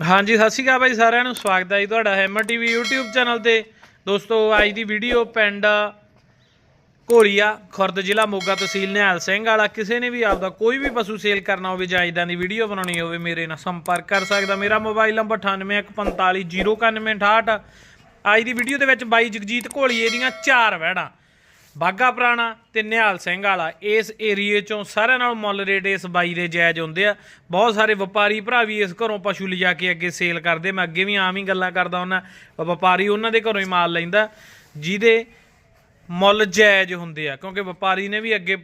ਹਾਂਜੀ, ਸਤਿ ਸ਼੍ਰੀ ਅਕਾਲ ਬਾਈ ਸਾਰਿਆਂ ਨੂੰ। ਸਵਾਗਤ ਹੈ ਜੀ ਤੁਹਾਡਾ ਹੈਮਰ ਟੀਵੀ YouTube ਚੈਨਲ ਤੇ। ਦੋਸਤੋ, ਅੱਜ ਦੀ ਵੀਡੀਓ ਪਿੰਡ ਘੋਲੀਆ ਖੁਰਦ ਜ਼ਿਲ੍ਹਾ ਮੋਗਾ ਤਹਿਸੀਲ ਨਿਹਾਲ ਸਿੰਘ ਵਾਲਾ। ਕਿਸੇ ਨੇ ਵੀ ਆਪਦਾ ਕੋਈ ਵੀ ਪਸ਼ੂ ਸੇਲ ਕਰਨਾ ਹੋਵੇ ਜਾਂ ਇਦਾਂ ਦੀ ਵੀਡੀਓ ਬਣਾਉਣੀ ਹੋਵੇ, ਮੇਰੇ ਨਾਲ ਸੰਪਰਕ ਕਰ ਸਕਦਾ। ਮੇਰਾ ਮੋਬਾਈਲ ਨੰਬਰ 98145068 ਅੱਜ ਦੀ ਵੀਡੀਓ ਦੇ ਵਿੱਚ ਬਾਈ ਜਗਜੀਤ ਘੋਲੀਏ ਦੀਆਂ ਚਾਰ ਵਹਿੜਾਂ। ਬਾਗਾ ਪੁਰਾਣਾ ਤੇ ਨਿਹਾਲ ਸਿੰਘ ਵਾਲਾ, ਇਸ ਏਰੀਏ ਚੋਂ ਸਾਰਿਆਂ ਨਾਲੋਂ ਮੁੱਲ ਰੇਟ ਇਸ ਬਾਈ ਦੇ ਜਾਇਜ਼ ਹੁੰਦੇ ਆ। ਬਹੁਤ ਸਾਰੇ ਵਪਾਰੀ ਭਰਾ ਵੀ ਇਸ ਘਰੋਂ ਪਸ਼ੂ ਲਿਜਾ ਕੇ ਅੱਗੇ ਸੇਲ ਕਰਦੇ ਮੈਂ ਅੱਗੇ ਵੀ ਆਮ ਹੀ ਗੱਲਾਂ ਕਰਦਾ ਉਹਨਾਂ ਵਪਾਰੀ ਉਹਨਾਂ ਦੇ ਘਰੋਂ ਹੀ ਮਾਲ ਲੈਂਦਾ, ਜਿਹਦੇ ਮੁੱਲ ਜਾਇਜ਼ ਹੁੰਦੇ ਆ। ਕਿਉਂਕਿ ਵਪਾਰੀ ਨੇ ਵੀ ਅੱਗੇ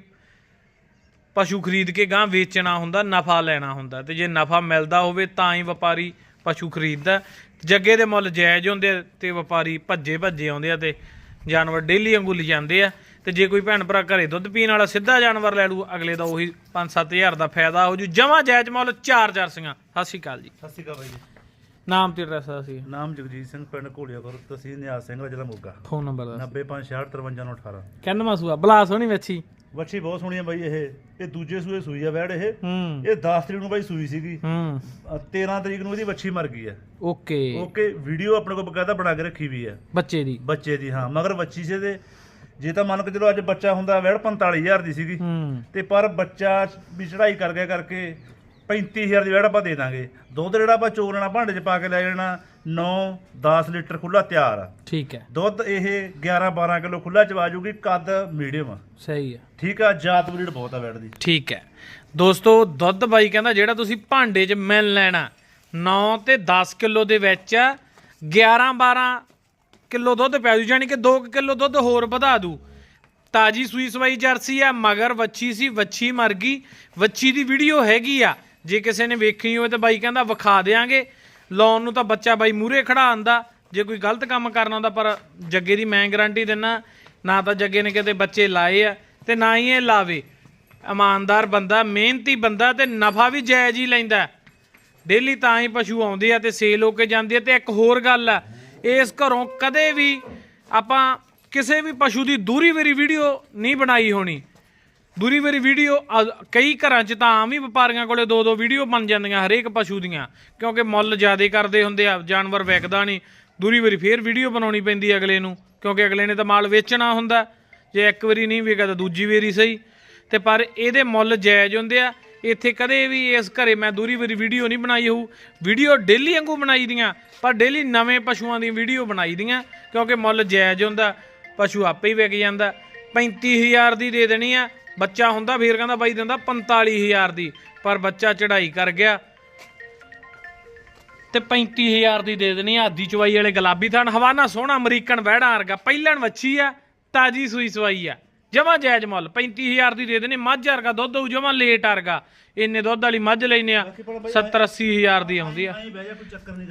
ਪਸ਼ੂ ਖਰੀਦ ਕੇ ਗਾਂ ਵੇਚਣਾ ਹੁੰਦਾ, ਨਫਾ ਲੈਣਾ ਹੁੰਦਾ। ਤੇ ਜੇ ਨਫਾ ਮਿਲਦਾ ਹੋਵੇ ਤਾਂ ਹੀ ਵਪਾਰੀ ਪਸ਼ੂ ਖਰੀਦਦਾ। ਜੱਗੇ ਦੇ ਮੁੱਲ ਜਾਇਜ਼ ਹੁੰਦੇ ਆ ਤੇ ਵਪਾਰੀ ਭੱਜੇ ਭੱਜੇ ਆਉਂਦੇ ਆ ਤੇ ਜਾਨਵਰ ਡੇਲੀ ਵਾਂਗੂ ਲਿਜਾਂਦੇ ਆ। ਤੇ ਜੇ ਕੋਈ ਭੈਣ ਭਰਾ ਘਰੇ ਦੁੱਧ ਪੀਣ ਵਾਲਾ ਸਿੱਧਾ ਜਾਨਵਰ ਲੈ ਲੂ ਅਗਲੇ ਦਾ ਉਹੀ 5-7000 ਦਾ ਫਾਇਦਾ ਹੋ ਜੂ। ਜਮਾ ਜਾਇਜ਼ ਮੁੱਲ ਚਾਰ ਜਰਸੀਆਂ ਸਤਿ ਸ਼੍ਰੀ ਅਕਾਲ ਜੀ। ਸਤਿ ਸ਼੍ਰੀ ਅਕਾਲ ਬਾਈ ਜੀ। ਨਾਮ ਤੇ ਐਡਰੈਸ ਸੀ ਨਾਮ ਜਗਜੀਤ ਸਿੰਘ ਪਿੰਡ ਘੋੜੀਆ ਕੋਲ ਤਹਿਸੀਲ ਨਿਆਜ਼ ਸਿੰਘ ਦਾ ਜ਼ਿਲ੍ਹਾ ਮੋਗਾ। ਫੋਨ ਨੰਬਰ ਦਾ 9566535918 ਕਹਿੰਦਾ ਮਾਸੂਆ ਬਲਾਸ ਹੋਣੀ ਵੱਛੀ। ਵੱਛੀ ਬਹੁਤ ਸੋਹਣੀ ਆ ਬਾਈ ਇਹ। ਇਹ ਦੂਜੇ ਸੂਏ ਸੂਈ ਆ ਵੈੜ ਇਹ। ਇਹ 10 ਤਰੀਕ ਨੂੰ ਬਾਈ ਸੂਈ ਸੀਗੀ। ਹੂੰ। ਅ, 13 ਤਰੀਕ ਨੂੰ ਇਹਦੀ ਵੱਛੀ ਮਰ ਗਈ ਆ। ਓਕੇ। ਓਕੇ ਵੀਡੀਓ ਆਪਣੇ ਕੋਲ ਬਕਾਇਦਾ ਬਣਾ ਕੇ ਰੱਖੀ ਵੀ ਆ। ਬੱਚੇ ਦੀ। ਬੱਚੇ ਦੀ ਹਾਂ। ਮਗਰ ਵੱਛੀ ਸੀ ਤੇ ਜੇ ਤਾਂ ਮੰਨ ਕੇ ਚਲੋ ਅੱਜ ਬੱਚਾ ਹੁੰਦਾ ਵੈੜ 45000 ਦੀ ਸੀਗੀ ਤੇ ਪਰ ਬੱਚਾ ਵੀ ਚੜਾਈ ਕਰ ਗਿਆ ਕਰਕੇ 35000 ਦੀ ਵੈੜ ਆਪਾਂ ਦੇ ਦਾਂਗੇ। ਦੁੱਧ ਜਿਹੜਾ ਆਪਾਂ ਚੋਲਣਾ ਭਾਂਡੇ 'ਚ ਪਾ ਕੇ ਲੈ ਜਾਣਾ 9 10 ਲੀਟਰ ਖੁੱਲਾ ਤਿਆਰ ਆ। ਠੀਕ ਹੈ। ਦੁੱਧ ਇਹ 11 12 ਕਿਲੋ ਖੁੱਲਾ ਚਵਾ ਜੂਗੀ ਕੱਦ ਮੀਡੀਅਮ। ਆ ਸਹੀ ਹੈ। ਠੀਕ ਆ ਜਾਤ ਬਰੀਡ ਬਹੁਤ ਆ ਵੈੜ ਦੀ। ਠੀਕ ਹੈ। ਦੋਸਤੋ ਦੁੱਧ ਬਾਈ ਕਹਿੰਦਾ ਜਿਹੜਾ ਤੁਸੀਂ ਭਾਂਡੇ 'ਚ ਮਿਲ ਲੈਣਾ 9 ਤੇ 10 ਕਿਲੋ ਦੇ ਵਿੱਚ 11 12 ਕਿਲੋ ਦੁੱਧ ਪੈ ਜੂ ਯਾਨੀ ਕਿ 2 ਕਿਲੋ ਦੁੱਧ ਹੋਰ ਵਧਾ ਦੂ। ਤਾਜੀ ਸੂਈ ਸਵਾਈ ਜਰਸੀ ਆ, ਮਗਰ ਵੱਛੀ ਸੀ, ਵੱਛੀ ਮਰ ਗਈ। ਵੱਛੀ ਦੀ ਵੀਡੀਓ ਹੈਗੀ ਆ, ਜੇ ਕਿਸੇ ਨੇ ਵੇਖਣੀ ਹੋਵੇ ਤਾਂ ਬਾਈ ਕਹਿੰਦਾ ਵਿਖਾ ਦੇਾਂਗੇ ਲਾਉਣ ਨੂੰ ਤਾਂ ਬੱਚਾ ਬਾਈ ਮੂਰੇ ਖੜਾ ਆਂਦਾ, ਜੇ ਕੋਈ ਗਲਤ ਕੰਮ ਕਰਨਾ ਹੁੰਦਾ ਪਰ ਜੱਗੇ ਦੀ ਮੈਂ ਗਾਰੰਟੀ ਦਿੰਨਾ, ਨਾ ਤਾਂ ਜੱਗੇ ਨੇ ਕਿਤੇ ਬੱਚੇ ਲਾਏ ਆ ਤੇ ਨਾ ਹੀ ਇਹ ਲਾਵੇ। ਇਮਾਨਦਾਰ ਬੰਦਾ, ਮਿਹਨਤੀ ਬੰਦਾ ਤੇ ਨਫਾ ਵੀ ਜਾਇਜ਼ ਹੀ ਲੈਂਦਾ। ਡੇਲੀ ਤਾਂ ਹੀ ਪਸ਼ੂ ਆਉਂਦੇ ਆ ਤੇ ਸੇਲ ਹੋ ਕੇ ਜਾਂਦੇ ਆ ਤੇ ਇੱਕ ਹੋਰ ਗੱਲ ਆ ਇਸ ਘਰੋਂ ਕਦੇ ਵੀ ਆਪਾਂ ਕਿਸੇ ਵੀ ਪਸ਼ੂ ਦੀ ਦੂਰੀ ਵੇਰੀ ਵੀਡੀਓ ਨਹੀਂ ਬਣਾਈ ਹੋਣੀ। ਦੂਰੀ ਵੇਰੀ ਵੀਡੀਓ ਕਈ ਘਰਾਂ 'ਚ ਤਾਂ ਆਮ ਹੀ ਵਪਾਰੀਆਂ ਕੋਲੇ ਦੋ ਦੋ ਵੀਡੀਓ ਬਣ ਜਾਂਦੀਆਂ ਹਰੇਕ ਪਸ਼ੂ ਦੀਆਂ, ਕਿਉਂਕਿ ਮੁੱਲ ਜ਼ਿਆਦਾ ਕਰਦੇ ਹੁੰਦੇ ਆ, ਜਾਨਵਰ ਵਿਕਦਾ ਨਹੀਂ। ਦੂਰੀ ਵੇਰੀ ਫੇਰ ਵੀਡੀਓ ਬਣਾਉਣੀ ਪੈਂਦੀ ਅਗਲੇ ਨੂੰ, ਕਿਉਂਕਿ ਅਗਲੇ ਨੇ ਤਾਂ ਮਾਲ ਵੇਚਣਾ ਹੁੰਦਾ। ਜੇ ਇੱਕ ਵਾਰੀ ਨਹੀਂ ਵਿਕਾ ਤਾਂ ਦੂਜੀ ਵਾਰੀ ਸਹੀ। ਤੇ ਪਰ ਇਹਦੇ ਮੁੱਲ ਜਾਇਜ਼ ਹੁੰਦੇ ਆ ਇੱਥੇ ਕਦੇ ਵੀ ਇਸ ਘਰੇ ਮੈਂ ਦੂਰੀ ਵਾਰੀ ਵੀਡੀਓ ਨਹੀਂ ਬਣਾਈ ਹੋਊ। ਵੀਡੀਓ ਡੇਲੀ ਵਾਂਗੂ ਬਣਾਈ ਦੀਆਂ, ਪਰ ਡੇਲੀ ਨਵੇਂ ਪਸ਼ੂਆਂ ਦੀ ਵੀਡੀਓ ਬਣਾਈ ਦੀਆਂ, ਕਿਉਂਕਿ ਮੁੱਲ ਜਾਇਜ਼ ਹੁੰਦਾ, ਪਸ਼ੂ ਆਪੇ ਹੀ ਵਿਕ ਜਾਂਦਾ। 35000 ਦੀ ਦੇ ਦੇਣੀ ਆ, ਬੱਚਾ ਹੁੰਦਾ ਫੇਰ ਕਹਿੰਦਾ ਬਾਈ ਦਿੰਦਾ 45000 ਦੀ, ਪਰ ਬੱਚਾ ਚੜਾਈ ਕਰ ਗਿਆ। ਤੇ 35000 ਦੀ ਦੇ ਦੇਣੀ ਆ, ਆਦੀ ਚਵਾਈ ਵਾਲੇ ਗੁਲਾਬੀ ਥਣ, ਹਵਾਨਾ ਸੋਹਣਾ ਅਮਰੀਕਨ ਵਹਿੜਾ ਵਰਗਾ, ਪਹਿਲਣ ਵੱਛੀ ਆ, ਤਾਜੀ ਸੂਈ ਸਵਾਈ ਆ। ਜਮਾ ਜਾਇਜ਼ ਮੁੱਲ 35000 ਦੀ ਦੇ ਦੇਣੀ ਮੱਝ ਵਰਗਾ ਦੁੱਧ ਹੋਊ ਜਮਾ ਲੇਟ ਵਰਗਾ। ਇੰਨੇ ਦੁੱਧ ਵਾਲੀ ਮੱਝ ਲੈਨੇ ਆ 70 80000 ਦੀ ਆਉਂਦੀ ਆ।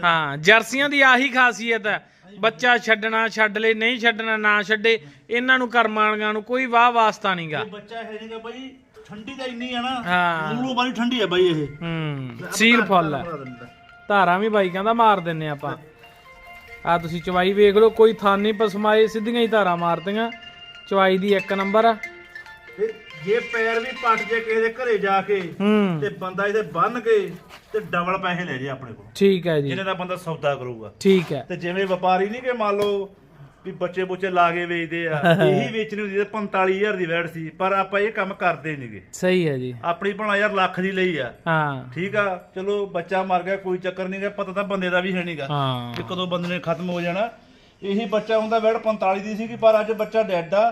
ਹਾਂ ਜਰਸੀਆਂ ਦੀ ਆਹੀ ਖਾਸੀਅਤ ਹੈ। ਬੱਚਾ ਛੱਡਣਾ ਛੱਡ ਲੈ ਨਹੀਂ ਛੱਡਣਾ ਨਾ ਛੱਡੇ ਇਹਨਾਂ ਨੂੰ ਕਰਮਾਣੀਆਂ ਨੂੰ ਕੋਈ ਵਾਹ ਵਾਸਤਾ ਨਹੀਂਗਾ ਬੱਚਾ ਹੈ ਨਹੀਂਗਾ ਬਾਈ ਠੰਡੀ ਤਾਂ ਇੰਨੀ ਆ ਨਾ ਹਾਂ। ਲੂਲੂ ਵਾਲੀ ਠੰਡੀ ਆ ਬਾਈ ਇਹ। ਹੂੰ ਸੀਲ ਫੁੱਲ ਹੈ। ਧਾਰਾਂ ਵੀ ਬਾਈ ਕਹਿੰਦਾ ਮਾਰ ਦਿੰਨੇ ਆਪਾਂ। ਆ ਤੁਸੀਂ ਚਵਾਈ ਵੇਖ ਲਓ ਕੋਈ ਥਾਨ ਨਹੀਂ ਪਸਮਾਏ ਸਿੱਧੀਆਂ ਹੀ ਧਾਰਾਂ ਮਾਰਦੀਆਂ ਚਵਾਈ ਦੀ ਇੱਕ ਨੰਬਰ। ਆ ਤੇ ਜੇ ਪੈਰ ਵੀ ਪੱਟ ਜੇ ਕਿਸੇ ਦੇ ਘਰੇ ਜਾ ਕੇ ਹੂੰ। ਤੇ ਬੰਦਾ ਇਹਦੇ ਬੰਨ ਕੇ ਤੇ ਡਬਲ ਪੈਸੇ ਲੈ ਜੇ ਆਪਣੇ ਕੋਲ। ਠੀਕ ਹੈ ਜੀ। ਜਿਹਨੇ ਦਾ ਬੰਦਾ ਸੌਦਾ ਕਰੂਗਾ। ਠੀਕ ਹੈ। ਤੇ ਜਿਵੇਂ ਵਪਾਰੀ ਨਹੀਂ ਕਿ ਮੰਨ ਲਓ ਵੀ ਬੱਚੇ ਬੁੱਚੇ ਲਾ ਕੇ ਵੇਚਦੇ ਆ ਇਹੀ ਵੇਚਣੀ ਹੁੰਦੀ ਤੇ 45000 ਦੀ ਵੈਟ ਸੀ ਪਰ ਆਪਾਂ ਇਹ ਕੰਮ ਕਰਦੇ ਨਹੀਂਗੇ ਸਹੀ ਹੈ ਜੀ। ਆਪਣੀ ਭਣਾ ਯਾਰ ਲੱਖ ਦੀ ਲਈ ਆ। ਹਾਂ। ਠੀਕ ਆ ਚਲੋ ਬੱਚਾ ਮਰ ਗਿਆ ਕੋਈ ਚੱਕਰ ਨਹੀਂਗਾ ਪਤਾ ਤਾਂ ਬੰਦੇ ਦਾ ਵੀ ਹੈ ਨਹੀਂਗਾ ਹਾਂ। ਕਿ ਕਦੋਂ ਬੰਦੇ ਨੇ ਖਤਮ ਹੋ ਜਾਣਾ। ਇਹੀ ਬੱਚਾ ਹੁੰਦਾ ਵੈੜ 45 ਦੀ ਸੀਗੀ ਪਰ ਅੱਜ ਬੱਚਾ ਡੈਡ ਆ।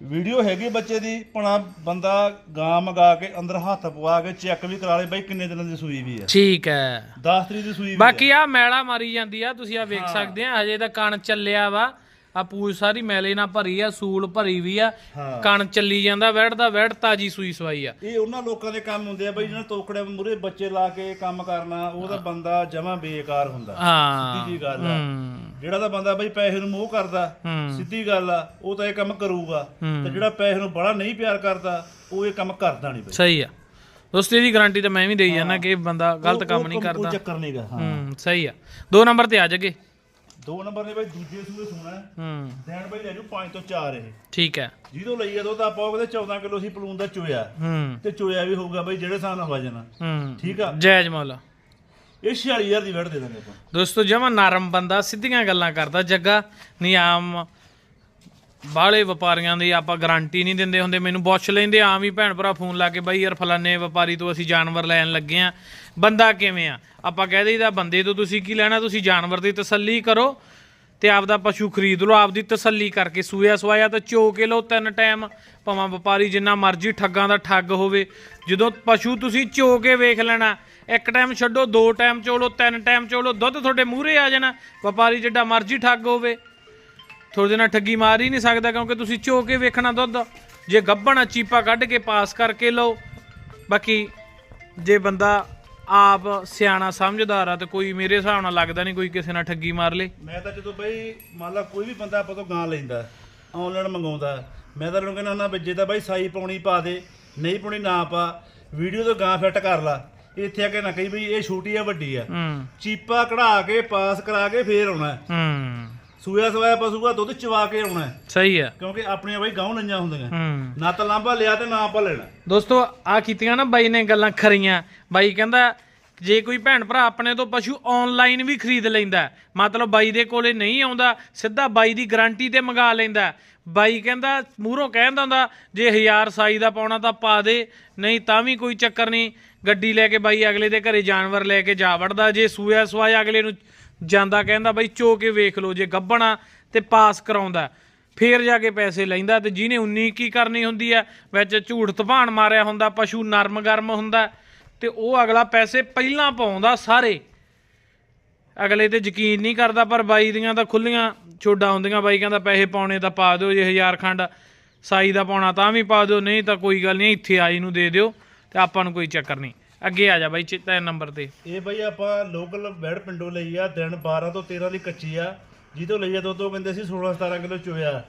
ਵੀਡੀਓ ਹੈਗੀ ਬੱਚੇ ਦੀ ਭਣਾ ਬੰਦਾ ਗਾਂ ਮਗਾ ਕੇ ਅੰਦਰ ਹੱਥ ਪਵਾ ਕੇ ਚੈੱਕ ਵੀ ਕਰਾ ਲੇ ਬਾਈ ਕਿੰਨੇ ਦਿਨਾਂ ਦੀ ਸੂਈ ਵੀ ਆ। ਠੀਕ ਹੈ 10 ਤਰੀਕ ਦੀ ਸੂਈ ਵੀ ਆ। ਬਾਕੀ ਆ ਮੈਲਾ ਮਾਰੀ ਜਾਂਦੀ ਆ ਤੁਸੀਂ ਆ ਵੇਖ ਸਕਦੇ ਆ ਹਜੇ ਤਾਂ ਕਣ ਚੱਲਿਆ ਵਾ। ਆ ਪੂਛ ਸਾਰੀ ਮੈਲੇ ਨਾਲ ਭਰੀ ਆ ਸੂਲ ਭਰੀ ਵੀ ਆ ਹਾਂ। ਕਣ ਚੱਲੀ ਜਾਂਦਾ ਵੈੜ ਦਾ ਵੈੜ ਤਾਜੀ ਸੂਈ ਸਵਾਈ ਆ। ਇਹ ਉਹਨਾਂ ਲੋਕਾਂ ਦੇ ਕੰਮ ਹੁੰਦੇ ਆ ਬਈ ਜਿਹਨਾਂ ਤੋਕੜੇ ਮੂਰੇ ਬੱਚੇ ਲਾ ਕੇ ਕੰਮ ਕਰਨਾ ਉਹਦਾ ਬੰਦਾ ਜਮਾ ਬੇਕਾਰ ਹੁੰਦਾ। ਹਾਂ। ਸਿੱਧੀ ਜੀ ਗੱਲ ਆ। ਹੂੰ। ਜਿਹੜਾ ਤਾਂ ਬੰਦਾ ਬਈ ਪੈਸੇ ਨੂੰ ਮੋਹ ਕਰਦਾ ਹੂੰ। ਸਿੱਧੀ ਗੱਲ ਆ ਉਹ ਤਾਂ ਇਹ ਕੰਮ ਕਰੂਗਾ। ਤੇ ਜਿਹੜਾ ਪੈਸੇ ਨੂੰ ਬੜਾ ਨਹੀਂ ਪਿਆਰ ਕਰਦਾ ਉਹ ਇਹ ਕੰਮ ਕਰਦਾ ਨਹੀਂ ਬਈ। ਸਹੀ ਆ। ਦੋਸਤੋ ਇਹਦੀ ਗਾਰੰਟੀ ਤਾਂ ਮੈਂ ਵੀ ਦੇਈ ਜਾਂਦਾ ਕਿ ਇਹ ਬੰਦਾ ਗਲਤ ਕੰਮ ਨਹੀਂ ਕੋਈ ਕਰਦਾ। ਚੱਕਰ ਨਹੀਂਗਾ ਹਾਂ। ਹੂੰ ਸਹੀ ਆ। ਦੋ ਨੰਬਰ ਤੇ ਆ ਜਗੇ। ਦੋ ਨੰਬਰ ਨੇ ਬਈ ਦੂਜੇ ਸੂਏ ਸੁਣਾ ਹੂੰ। ਦੇਣ ਬਈ ਲੈ ਜੂ 5 ਤੋਂ 4 ਇਹ। ਠੀਕ ਹੈ। ਜਿਹਦੋਂ ਲਈ ਆ ਦੁੱਧ ਆਪਾਂ ਉਹ ਕਹਿੰਦੇ 14 ਕਿਲੋ ਸੀ ਪਲੂਨ ਦਾ ਚੋਇਆ। ਹੂੰ। ਤੇ ਚੋਇਆ ਵੀ ਹੋਊਗਾ ਬਈ ਜਿਹੜੇ ਹਿਸਾਬ ਨਾਲ ਵਜਨ ਆ। ਹੂੰ। ਠੀਕ ਆ? ਜਾਇਜ਼ ਮੁੱਲ। ਇਹ 46000 ਦੀ ਵੈੜ ਦੇ ਦਾਂਗੇ ਆਪਾਂ। ਦੋਸਤੋ ਜਮਾ ਨਰਮ ਬੰਦਾ ਸਿੱਧੀਆਂ ਗੱਲਾਂ ਕਰਦਾ ਜੱਗਾ ਨਹੀਂ ਆਮ ਬਾਹਲੇ ਵਪਾਰੀਆਂ ਦੀ ਆਪਾਂ ਗਾਰੰਟੀ ਨਹੀਂ ਦਿੰਦੇ ਹੁੰਦੇ। ਮੈਨੂੰ ਪੁੱਛ ਲੈਂਦੇ ਆਮ ਹੀ ਭੈਣ ਭਰਾ ਫੋਨ ਲਾ ਕੇ ਬਾਈ ਯਾਰ ਫਲਾਨੇ ਵਪਾਰੀ ਤੋਂ ਅਸੀਂ ਜਾਨਵਰ ਲੈਣ ਲੱਗੇ ਆ। ਬੰਦਾ ਕਿਵੇਂ ਆ? ਆਪਾਂ ਕਹਿ ਦਈਦਾ, ਬੰਦੇ ਤੋਂ ਤੁਸੀਂ ਕੀ ਲੈਣਾ? ਤੁਸੀਂ ਜਾਨਵਰ ਦੀ ਤਸੱਲੀ ਕਰੋ ਤੇ ਆਪਦਾ ਪਸ਼ੂ ਖਰੀਦ ਲਓ, ਆਪਦੀ ਤਸੱਲੀ ਕਰਕੇ ਸੂਇਆ ਸਵਾਇਆ ਤਾਂ ਚੋ ਕੇ ਲਓ ਤਿੰਨ ਟਾਈਮ। ਭਾਵੇਂ ਵਪਾਰੀ ਜਿੰਨਾ ਮਰਜ਼ੀ ਠੱਗਾਂ ਦਾ ਠੱਗ ਹੋਵੇ, ਜਦੋਂ ਪਸ਼ੂ ਤੁਸੀਂ ਚੋ ਕੇ ਵੇਖ ਲੈਣਾ, ਇੱਕ ਟਾਈਮ ਛੱਡੋ, ਦੋ ਟਾਈਮ ਚੋਲੋ, ਤਿੰਨ ਟਾਈਮ ਚੋਲੋ, ਦੁੱਧ ਤੁਹਾਡੇ ਮੂਹਰੇ ਆ ਜਾਣਾ। ਵਪਾਰੀ ਜਿੱਡਾ ਮਰਜ਼ੀ ਠੱਗ ਹੋਵੇ। ਥੋੜੇ ਦਿਨਾਂ ਠੱਗੀ ਮਾਰ ਹੀ ਨਹੀਂ ਸਕਦਾ ਕਿਉਂਕਿ ਤੁਸੀਂ ਚੋ ਕੇ ਵੇਖਣਾ ਦੁੱਧ। ਜੇ ਗੱਭਣਾ ਚੀਪਾ ਕੱਢ ਕੇ ਪਾਸ ਕਰਕੇ ਲਓ। ਬਾਕੀ ਜੇ ਬੰਦਾ ਆਪ ਸਿਆਣਾ ਸਮਝਦਾਰ ਆ ਤੇ ਕੋਈ ਮੇਰੇ ਹਿਸਾਬ ਨਾਲ ਲੱਗਦਾ ਨਹੀਂ ਕੋਈ ਕਿਸੇ ਨਾਲ ਠੱਗੀ ਮਾਰ ਲੇ। ਮੈਂ ਤਾਂ ਜਦੋਂ ਬਈ ਮੰਨ ਲਾ ਕੋਈ ਵੀ ਬੰਦਾ ਆਪਾਂ ਤੋਂ ਗਾਂ ਲੈਂਦਾ ਆਨਲਾਈਨ ਮੰਗਾਉਂਦਾ ਮੈਂ ਤਾਂ ਉਹਨੂੰ ਕਹਿੰਦਾ ਹੁੰਦਾ ਵੀ ਜੇ ਤਾਂ ਬਾਈ ਸਾਈ ਪਾਉਣੀ ਪਾ ਦੇ ਨਹੀਂ ਪਾਉਣੀ ਨਾ ਪਾ ਵੀਡੀਓ ਤੋਂ ਗਾਂ ਫਿੱਟ ਕਰ ਲਾ। ਇੱਥੇ ਆ ਕੇ ਨਾ ਕਹੀ ਬਈ ਇਹ ਛੋਟੀ ਆ ਵੱਡੀ ਆ। ਚੀਪਾ ਕਢਾ ਕੇ ਪਾਸ ਕਰਾ ਕੇ ਫੇਰ ਆਉਣਾ। ਹੈ। ਸੂਆ ਸਵਾਇਆ ਪਸ਼ੂ ਦਾ ਦੁੱਧ ਚਵਾ ਕੇ ਆਉਣਾ ਹੈ। ਸਹੀ ਆ ਕਿਉਂਕਿ ਆਪਣੀਆਂ ਬਈ ਗਾਉਂ ਲਈਆਂ ਹੁੰਦੀਆਂ। ਹੂੰ। ਨਾ ਤਾਂ ਲਾਂਭਾ ਲਿਆ ਤੇ ਨਾ ਆਪਾਂ ਲੈਣਾ। ਦੋਸਤੋ ਆ ਕੀਤੀਆਂ ਨਾ ਬਾਈ ਨੇ ਗੱਲਾਂ ਖਰੀਆਂ। ਬਾਈ ਕਹਿੰਦਾ ਜੇ ਕੋਈ ਭੈਣ ਭਰਾ ਆਪਣੇ ਤੋਂ ਪਸ਼ੂ ਆਨਲਾਈਨ ਵੀ ਖਰੀਦ ਲੈਂਦਾ ਹੈ, ਮਤਲਬ ਬਾਈ ਦੇ ਕੋਲੇ ਨਹੀਂ ਆਉਂਦਾ ਸਿੱਧਾ ਬਾਈ ਦੀ ਗਾਰੰਟੀ ਤੇ ਮੰਗਾ ਲੈਂਦਾ ਹੈ। ਬਾਈ ਕਹਿੰਦਾ ਮੂਹਰੋਂ ਕਹਿੰਦਾ ਹੁੰਦਾ ਜੇ 1000 ਸਾਈ ਦਾ ਪਾਉਣਾ ਤਾਂ ਪਾ ਦੇ ਨਹੀਂ ਤਾਂ ਵੀ ਕੋਈ ਚੱਕਰ ਨਹੀਂ। ਗੱਡੀ ਲੈ ਕੇ ਬਾਈ ਅਗਲੇ ਦੇ ਘਰੇ ਜਾਨਵਰ ਲੈ ਕੇ ਜਾ ਵੜਦਾ ਜੇ ਸੂਇਆ ਸਵਾਇਆ ਅਗਲੇ ਨੂੰ ਜਾਂਦਾ ਕਹਿੰਦਾ ਬਾਈ ਚੋ ਕੇ ਵੇਖ ਲਓ, ਜੇ ਗੱਬਣਾ ਤੇ ਪਾਸ ਕਰਾਉਂਦਾ। ਫੇਰ ਜਾ ਕੇ ਪੈਸੇ ਲੈਂਦਾ ਤੇ ਜਿਹਨੇ 19 ਕੀ ਕਰਨੀ ਹੁੰਦੀ ਹੈ ਵਿੱਚ ਝੂਠ ਤਪਾਣ ਮਾਰਿਆ ਹੁੰਦਾ, ਪਸ਼ੂ ਨਰਮ ਗਰਮ ਹੁੰਦਾ, ਤੇ ਉਹ ਅਗਲਾ ਪੈਸੇ ਪਹਿਲਾਂ ਪਾਉਂਦਾ ਸਾਰੇ। ਅਗਲੇ ਤੇ ਯਕੀਨ ਨਹੀਂ ਕਰਦਾ, ਪਰ ਬਾਈ ਦੀਆਂ ਤਾਂ ਖੁੱਲੀਆਂ ਛੋਡਾਂ ਹੁੰਦੀਆਂ, ਬਾਈ ਕਹਿੰਦਾ ਪੈਸੇ ਪਾਉਣੇ ਤਾਂ ਪਾ ਦਿਓ ਜੇ ਹਜ਼ਾਰ ਖੰਡ, ਸਾਈ ਦਾ ਪਾਉਣਾ ਤਾਂ ਵੀ ਪਾ ਦਿਓ, ਨਹੀਂ ਤਾਂ ਕੋਈ ਗੱਲ ਨਹੀਂ, ਇੱਥੇ ਆਈ ਨੂੰ ਦੇ ਦਿਓ, ਤੇ ਆਪਾਂ ਨੂੰ ਕੋਈ ਚੱਕਰ ਨਹੀਂ। ਅੱਗੇ ਆ ਜਾ ਬਾਈ ਚਿੱਤਾ ਨੰਬਰ ਤੇ। ਇਹ ਬਈ ਆਪਾਂ ਲੋਕਲ ਬੈੜ ਪਿੰਡੋਂ ਲਈ ਆ ਦਿਨ 12 ਤੋਂ 13 ਦੀ ਕੱਚੀ ਆ। ਜਿਹਦੋਂ ਲਈ ਆ ਦੋ ਤੋਂ ਕਹਿੰਦੇ ਸੀ 16 17 ਕਿਲੋ ਚੋਇਆ।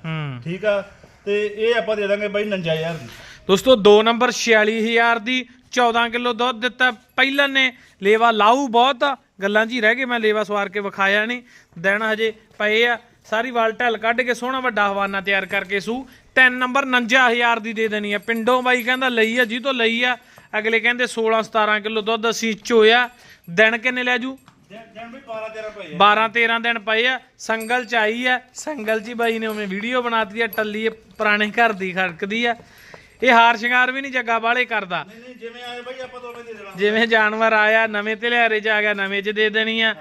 ਠੀਕ ਆ? ਤੇ ਇਹ ਆਪਾਂ ਦੇ ਦਾਂਗੇ ਬਾਈ 59000 ਦੀ। ਦੋਸਤੋ 2 ਨੰਬਰ 46000 ਦੀ 14 ਕਿਲੋ ਦੁੱਧ ਦਿੱਤਾ ਪਹਿਲਾਂ ਨੇ। ਲੇਵਾ ਲਾਊ ਬਹੁਤ। ਗੱਲਾਂ ਹੀ ਰਹਿ ਗਏ ਮੈਂ ਲੇਵਾ ਸਵਾਰ ਕੇ ਵਿਖਾਇਆ ਨਹੀਂ। ਦਿਨ ਹਜੇ ਪਏ ਆ। ਸਾਰੀ ਵਾਲ ਢਲ ਕੱਢ ਕੇ ਸੋਹਣਾ ਵੱਡਾ ਹਵਾਨਾ ਤਿਆਰ ਕਰਕੇ ਸੂ। 3 ਨੰਬਰ 49000 ਦੀ ਦੇ ਦੇਣੀ ਆ। ਪਿੰਡੋਂ ਬਾਈ ਕਹਿੰਦਾ ਲਈ ਆ ਜੀ ਤੋਂ ਲਈ ਆ ਅਗਲੇ ਕਹਿੰਦੇ 16 17 ਕਿਲੋ ਦੁੱਧ ਅਸੀਂ ਚੋਇਆ ਦਿਨ ਕਿੰਨੇ ਲੈ ਜੂ? ਜਨ ਵੀ 12 13 ਪਏ 12 13 ਦਿਨ ਪਏ ਆ ਸੰਗਲ ਚ ਆਈ ਆ ਸੰਗਲ ਹੀ ਬਾਈ ਨੇ ਉਵੇਂ ਵੀਡੀਓ ਬਣਾਤੀ ਆ ਟੱਲੀ ਪੁਰਾਣੇ ਘਰ ਦੀ ਖੜਕਦੀ ਆ। ਇਹ ਹਾਰ ਸ਼ਿੰਗਾਰ ਵੀ ਨਹੀਂ ਜੱਗਾ ਵਾਲੇ ਕਰਦਾ। ਨਹੀਂ ਨਹੀਂ ਜਿਵੇਂ ਆਏ ਬਾਈ ਆਪਾਂ ਤੋਂ ਦੇ ਦੇਣਾ। ਜਿਵੇਂ ਜਾਨਵਰ ਆਇਆ ਨਵੇਂ ਤਲਿਆਰੇ ਚ ਆ ਗਿਆ ਨਵੇਂ ਚ ਦੇ ਦੇਣੀ ਆ।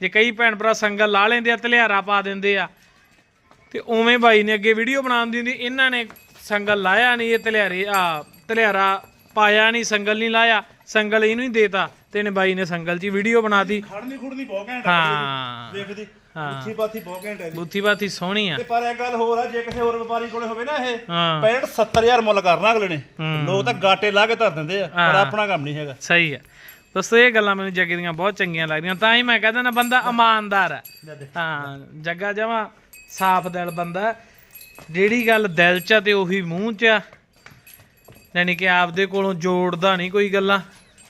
ਜੇ ਕਈ ਭੈਣ ਭਰਾ ਸੰਗਲ ਲਾ ਲੈਂਦੇ ਆ ਤਲਿਆਰਾ ਪਾ ਦਿੰਦੇ ਆ। ਤੇ ਉਵੇਂ ਬਾਈ ਨੇ ਅੱਗੇ ਵੀਡੀਓ ਬਣਾਉਣ ਦੀ ਹੁੰਦੀ ਇਹਨਾਂ ਨੇ ਸੰਗਲ ਲਾਇਆ ਨਹੀਂ ਇਹ ਤਲਿਆਰੇ ਆ ਤਲਿਆਰਾ ਪਾਇਆ ਨਹੀਂ ਸੰਗਲ ਨਹੀਂ ਲਾਇਆ ਸੰਗਲ ਇਹਨੂੰ ਹੀ ਦੇਤਾ ਤੇ ਇਹਨੇ ਬਾਈ ਨੇ ਸੰਗਲ 'ਚ ਵੀਡੀਓ ਬਣਾਤੀ ਖੜਨੀ ਖੁੜਨੀ ਬਹੁਤ ਘੈਂਟ ਆ ਹਾਂ। ਦੇਖਦੀ। ਉੱਚੀ ਪਾਥੀ ਬਹੁਤ ਘੈਂਟ ਹੈ ਬੁੱਥੀ ਬਾਤੀ ਸੋਹਣੀ ਆ। ਤੇ ਪਰ ਇੱਕ ਗੱਲ ਹੋਰ ਆ ਜੇ ਕਿਸੇ ਹੋਰ ਵਪਾਰੀ ਕੋਲੇ ਹੋਵੇ ਨਾ ਇਹ ਹਾਂ। 65 70000 ਮੁੱਲ ਕਰਨਾ ਅਗਲੇ ਨੇ। ਲੋਕ ਤਾਂ ਗਾਟੇ ਲਾ ਕੇ ਧਰ ਦਿੰਦੇ ਆ ਪਰ। ਆਪਣਾ ਕੰਮ ਨਹੀਂ ਹੈਗਾ। ਸਹੀ ਹੈ ਦੋਸਤੋ ਇਹ ਗੱਲਾਂ ਮੈਨੂੰ ਜੱਗੇ ਦੀਆਂ ਬਹੁਤ ਚੰਗੀਆਂ ਲੱਗਦੀਆਂ। ਤਾਂ ਹੀ ਮੈਂ ਕਹਿੰਦਾ ਨਾ ਬੰਦਾ ਇਮਾਨਦਾਰ ਦੇ। ਹਾਂ ਜੱਗਾ ਜਮਾ ਸਾਫ਼ ਦਿਲ ਬੰਦਾ। ਜਿਹੜੀ ਗੱਲ ਦਿਲ 'ਚ ਆ ਤੇ ਉਹੀ ਮੂੰਹ 'ਚ ਆ। ਯਾਨੀ ਕਿ ਆਪਦੇ ਕੋਲੋਂ ਜੋੜਦਾ ਨਹੀਂ ਕੋਈ ਗੱਲਾਂ।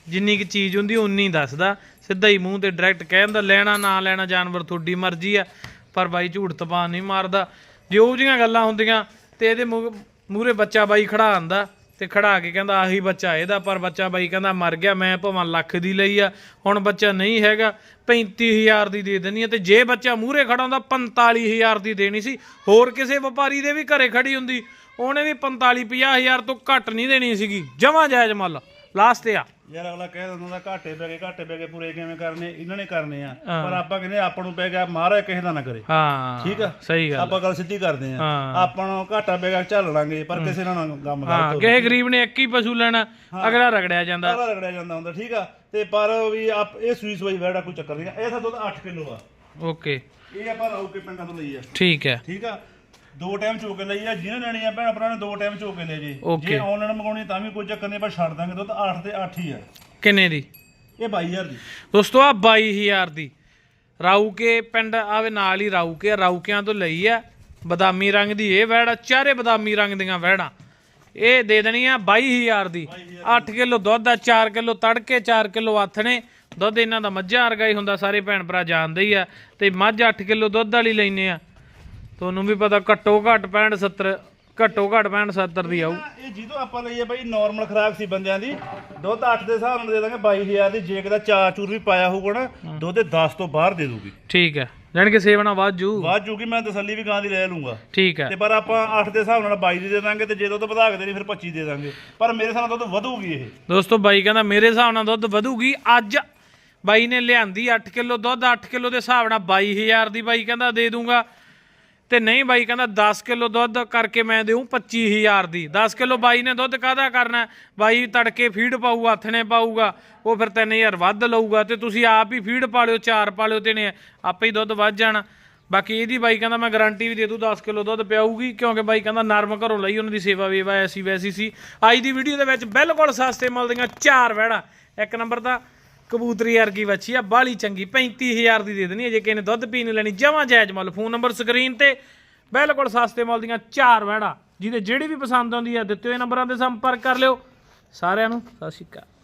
ਜਿੰਨੀ ਕਿ ਚੀਜ਼ ਹੁੰਦੀ ਉਨੀ ਦੱਸਦਾ। ਸਿੱਧਾ ਹੀ ਮੂੰਹ ਤੇ ਡਾਇਰੈਕਟ ਕਹਿ ਦਿੰਦਾ, ਲੈਣਾ ਨਾ ਲੈਣਾ, ਜਾਨਵਰ ਤੁਹਾਡੀ ਮਰਜ਼ੀ ਆ, ਪਰ ਬਾਈ ਝੂਠ ਤਪਾ ਨਹੀਂ ਮਾਰਦਾ। ਜੇ ਉਹ ਜਿਹੀਆਂ ਗੱਲਾਂ ਹੁੰਦੀਆਂ ਤੇ ਇਹਦੇ ਮੂਰੇ ਬੱਚਾ ਬਾਈ ਖੜਾ ਆਂਦਾ ਤੇ ਖੜਾ ਕੇ ਕਹਿੰਦਾ, ਆਹੀ ਬੱਚਾ ਇਹਦਾ। ਪਰ ਬੱਚਾ ਬਾਈ ਕਹਿੰਦਾ, ਮਰ ਗਿਆ, ਮੈਂ ਭਾਵੇਂ ਲੱਖ ਦੀ ਲਈ ਆ, ਹੁਣ ਬੱਚਾ ਨਹੀਂ ਹੈਗਾ 35000 ਦੀ ਦੇ ਦੇਣੀ ਆ। ਤੇ ਜੇ ਬੱਚਾ ਮੂਰੇ ਖੜਾ ਹੁੰਦਾ 45000 ਦੀ ਦੇਣੀ ਸੀ। ਹੋਰ ਕਿਸੇ ਵਪਾਰੀ ਦੇ ਵੀ ਘਰੇ ਖੜੀ ਹੁੰਦੀ। ਉਹਨੇ ਵੀ 45 50000 ਤੋਂ ਘੱਟ ਨਹੀਂ ਦੇਣੀ ਸੀਗੀ। ਜਮਾ ਜਾਇਜ਼ ਮੁੱਲ। ਲਾਸਟ ਤੇ ਆ। ਯਾਰ ਅਗਲਾ ਕਹਿ ਦਿੰਦਾ ਘਾਟੇ ਪੈ ਗਏ ਘਾਟੇ ਪੈ ਗਏ ਪੂਰੇ ਕਿਵੇਂ ਕਰਨੇ? ਇਹਨਾਂ ਨੇ ਕਰਨੇ ਆ। ਪਰ ਆਪਾਂ ਕਹਿੰਦੇ ਆਪਾਂ ਨੂੰ ਪੈ ਗਿਆ ਮਹਾਰਾਜ ਕਿਸੇ ਦਾ ਨਾ ਕਰੇ। ਹਾਂ। ਠੀਕ ਆ? ਸਹੀ ਗੱਲ ਆਪਾਂ ਗੱਲ ਸਿੱਧੀ ਕਰਦੇ ਆ। ਆਪਾਂ ਨੂੰ ਘਾਟਾ ਪੈ ਗਿਆ ਝੱਲ ਲਾਂਗੇ ਪਰ ਕਿਸੇ ਨਾਲ ਨਾ ਕੰਮ ਹਾਂ ਕਿਸੇ ਗਰੀਬ ਨੇ ਇੱਕ ਹੀ ਪਸ਼ੂ ਲੈਣਾ ਅਗਲਾ ਰਗੜਿਆ ਜਾਂਦਾ। ਸਾਰਾ ਰਗੜਿਆ ਜਾਂਦਾ ਹੁੰਦਾ ਠੀਕ ਆ? ਤੇ ਪਰ ਵੀ ਆਪ ਇਹ ਸੂਈ ਸਵਾਈ ਵੈੜਾ ਕੋਈ ਚੱਕਰ ਨਹੀਂ ਇਹ ਤਾਂ ਦੁੱਧ 8 ਕਿਲੋ ਆ। ਓਕੇ। ਇਹ ਆਪਾਂ ਰਾਉ ਕੇ ਪਿੰਡਾਂ ਤੋਂ ਲਈ ਆ। ਠੀਕ ਹੈ। ਠੀਕ ਆ? ਦੋ ਟਾਈਮ ਚੋ ਕੇ ਲਈ ਆ ਜਿਹਨੇ ਲੈਣੀ ਆ ਭੈਣ ਭਰਾ ਨੇ ਦੋ ਟਾਈਮ ਚੋ ਕੇ ਲੈ ਜੇ Okay. ਜੇ ਆਨਲਾਈਨ ਮੰਗਾਉਣੀ ਤਾਂ ਵੀ ਕੋਈ ਚੱਕਰ ਨਹੀਂ ਪਰ ਛੱਡ ਦਾਂਗੇ ਦੁੱਧ 8 ਤੇ 8 ਹੀ ਆ। ਕਿੰਨੇ ਦੀ? ਇਹ 22000 ਦੀ। ਦੋਸਤੋ ਆ 22000 ਦੀ। ਰਾਊਕੇ ਪਿੰਡ ਆਵੇ ਨਾਲ ਹੀ ਰਾਊਕੇ ਆ, ਰਾਊਕਿਆਂ ਤੋਂ ਲਈ ਆ। ਬਦਾਮੀ ਰੰਗ ਦੀ ਇਹ ਵੈੜ ਆ, ਚਾਰੇ ਬਦਾਮੀ ਰੰਗ ਦੀਆਂ ਵੈੜਾਂ ਇਹ ਦੇ ਦੇਣੀ ਆ 22000 ਦੀ। 8 ਕਿਲੋ ਦੁੱਧ ਆ 4 ਕਿਲੋ ਤੜਕੇ 4 ਕਿਲੋ ਆਥਣੇ ਦੁੱਧ ਇਹਨਾਂ ਦਾ ਮੱਝਾਂ ਵਰਗਾ ਹੀ ਹੁੰਦਾ ਸਾਰੇ ਭੈਣ ਭਰਾ ਜਾਣਦੇ ਹੀ ਆ। ਤੇ ਮੱਝ 8 ਕਿਲੋ ਦੁੱਧ ਵਾਲੀ ਲੈਨੇ ਆ। ਤੁਹਾਨੂੰ ਵੀ ਪਤਾ ਘੱਟੋ ਘੱਟ 65 70 ਘੱਟੋ ਘੱਟ ਪੈਣ 70 ਦੀ ਆਊ। ਇਹ ਜਿਹਦੋਂ ਆਪਾਂ ਲਈਏ ਬਾਈ ਨਾਰਮਲ ਖਰਾਕ ਸੀ ਬੰਦਿਆਂ ਦੀ ਦੁੱਧ 8 ਦੇ ਹਿਸਾਬ ਨਾਲ ਦੇ ਦਾਂਗੇ 22000 ਦੀ ਜੇ ਕਿਦਾ ਚਾਰ ਚੂਰ ਵੀ ਪਾਇਆ ਹੋਊਗਾ ਨਾ ਦੁੱਧ 10 ਤੋਂ ਬਾਹਰ ਦੇ ਦੂਗੀ ਠੀਕ ਹੈ ਜਾਣੀ ਕਿ ਸੇਵਣਾ ਵਾਜੂ ਬਾਅਦ ਜੂਗੀ ਮੈਂ ਤਸੱਲੀ ਵੀ ਗਾਂ ਦੀ ਲੈ ਲੂੰਗਾ ਠੀਕ ਹੈ। ਤੇ ਪਰ ਆਪਾਂ 8 ਦੇ ਹਿਸਾਬ ਨਾਲ 22 ਦੀ ਦੇ ਦਾਂਗੇ ਤੇ ਜੇ ਦੁੱਧ ਵਧਾ ਕੇ ਦੇਣੀ ਫਿਰ 25 ਦੇ ਦਾਂਗੇ। ਪਰ ਮੇਰੇ ਹਿਸਾਬ ਨਾਲ ਦੁੱਧ ਵਧੂਗੀ ਇਹ। ਦੋਸਤੋ ਬਾਈ ਕਹਿੰਦਾ ਮੇਰੇ ਹਿਸਾਬ ਨਾਲ ਦੁੱਧ ਵਧੂਗੀ ਅੱਜ ਬਾਈ ਨੇ ਲਿਆਂਦੀ 8 ਕਿਲੋ ਦੁੱਧ 8 ਕਿਲੋ ਦੇ ਹਿਸਾਬ ਨਾਲ 22000 ਦੀ ਬਾਈ ਕਹਿੰਦਾ ਦੇ ਦੂੰਗਾ ਤੇ ਨਹੀਂ ਬਾਈ, ਕਹਿੰਦਾ 10 ਕਿਲੋ ਦੁੱਧ ਕਰਕੇ ਮੈਂ ਦੇਉਂ 25000 ਦੀ। 10 ਕਿਲੋ ਬਾਈ ਨੇ ਦੁੱਧ ਕਾਹਦਾ ਕਰਨਾ? ਬਾਈ ਤੜਕੇ ਫੀਡ ਪਾਊਗਾ ਹੱਥਣੇ ਪਾਊਗਾ, ਉਹ ਫਿਰ 3000 ਵੱਧ ਲਊਗਾ ਤੇ ਤੁਸੀਂ ਆਪ ਹੀ ਫੀਡ ਪਾ ਲਿਓ, ਚਾਰ ਪਾ ਲਿਓ ਤੇ ਨੇ ਆਪੇ ਹੀ ਦੁੱਧ ਵੱਧ ਜਾਣਾ। ਬਾਕੀ ਇਹਦੀ ਬਾਈ ਕਹਿੰਦਾ ਮੈਂ ਗਾਰੰਟੀ ਵੀ ਦੇ ਦੂੰ 10 ਕਿਲੋ ਦੁੱਧ ਪਿਆਊਗੀ, ਕਿਉਂਕਿ ਬਾਈ ਕਹਿੰਦਾ ਨਰਮ ਘਰੋਂ ਲਈ ਉਹਨਾਂ ਦੀ ਸੇਵਾ ਵੇਵਾ ਐਸੀ ਵੈਸੀ ਸੀ। ਅੱਜ ਦੀ ਵੀਡੀਓ ਦੇ ਵਿੱਚ ਬਿਲਕੁਲ ਸਸਤੇ ਮਿਲਦੀਆਂ ਚਾਰ ਵਹਿੜਾ, ਇੱਕ ਨੰਬਰ ਦਾ ਕਬੂਤਰੀ ਵਰਗੀ ਵੱਛੀ ਆ, ਬਾਲੀ ਚੰਗੀ 35000 ਦੀ ਦੇ ਦੇਣੀ ਹੈ ਜੇ ਕਿਸੇ ਨੇ ਦੁੱਧ ਪੀਣ ਨੂੰ ਲੈਣੀ, ਜਮਾਂ ਜਾਇਜ਼ ਮੁੱਲ। ਫੋਨ ਨੰਬਰ ਸਕਰੀਨ ਤੇ, ਬਿਲਕੁਲ ਸਸਤੇ ਮੁੱਲ ਦੀਆਂ ਚਾਰ ਵਹਿਣਾ ਜਿਹਦੇ ਜਿਹੜੀ ਵੀ ਪਸੰਦ ਆਉਂਦੀ ਆ, ਦਿੱਤੇ ਹੋਏ ਨੰਬਰਾਂ ਤੇ ਸੰਪਰਕ ਕਰ ਲਿਓ। ਸਾਰਿਆਂ ਨੂੰ ਸਤਿ ਸ਼੍ਰੀ ਅਕਾਲ।